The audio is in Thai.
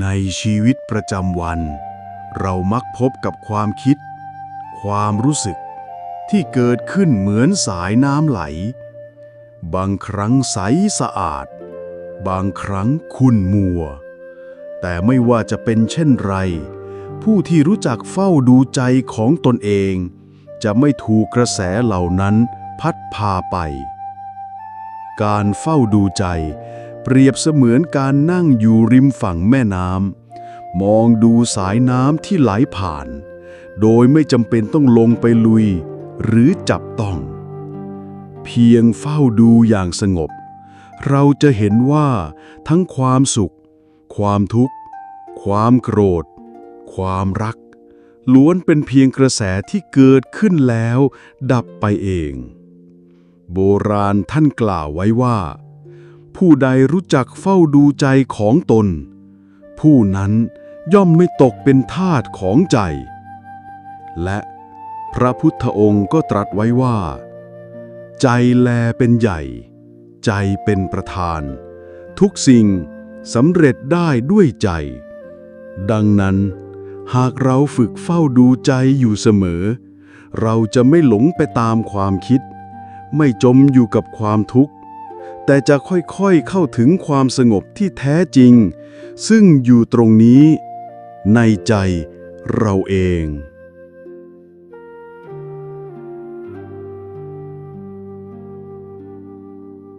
ในชีวิตประจำวัน เรามักพบกับความคิด ความรู้สึก ที่เกิดขึ้นเหมือนสายน้ำไหล บางครั้งใสสะอาด บางครั้งขุ่นมัว แต่ไม่ว่าจะเป็นเช่นไร ผู้ที่รู้จักเฝ้าดูใจของตนเอง จะไม่ถูกกระแสเหล่านั้นพัดพาไป การเฝ้าดูใจ เปรียบเสมือนการนั่งอยู่ริมฝั่งแม่น้ำมองดูสายน้ำที่ไหลผ่าน โดยไม่จำเป็นต้องลงไปลุย หรือจับต้อง เพียงเฝ้าดูอย่างสงบ เราจะเห็นว่าทั้งความสุข ความทุกข์ ความโกรธ ความรัก ล้วนเป็นเพียงกระแสที่เกิดขึ้นแล้ว ดับไปเอง โบราณท่านกล่าวไว้ว่า ผู้ใดรู้จักเฝ้าดูใจของตน ผู้นั้นย่อมไม่ตกเป็นทาสของใจ และพระพุทธองค์ก็ตรัสไว้ว่า ใจแลเป็นใหญ่ ใจเป็นประธาน ทุกสิ่งสำเร็จได้ด้วยใจ ดังนั้น หากเราฝึกเฝ้าดูใจอยู่เสมอ เราจะไม่หลงไปตามความคิด ไม่จมอยู่กับความทุกข์ แต่จะค่อยๆเข้าถึงความสงบที่แท้จริง ซึ่งอยู่ตรงนี้ ในใจเราเอง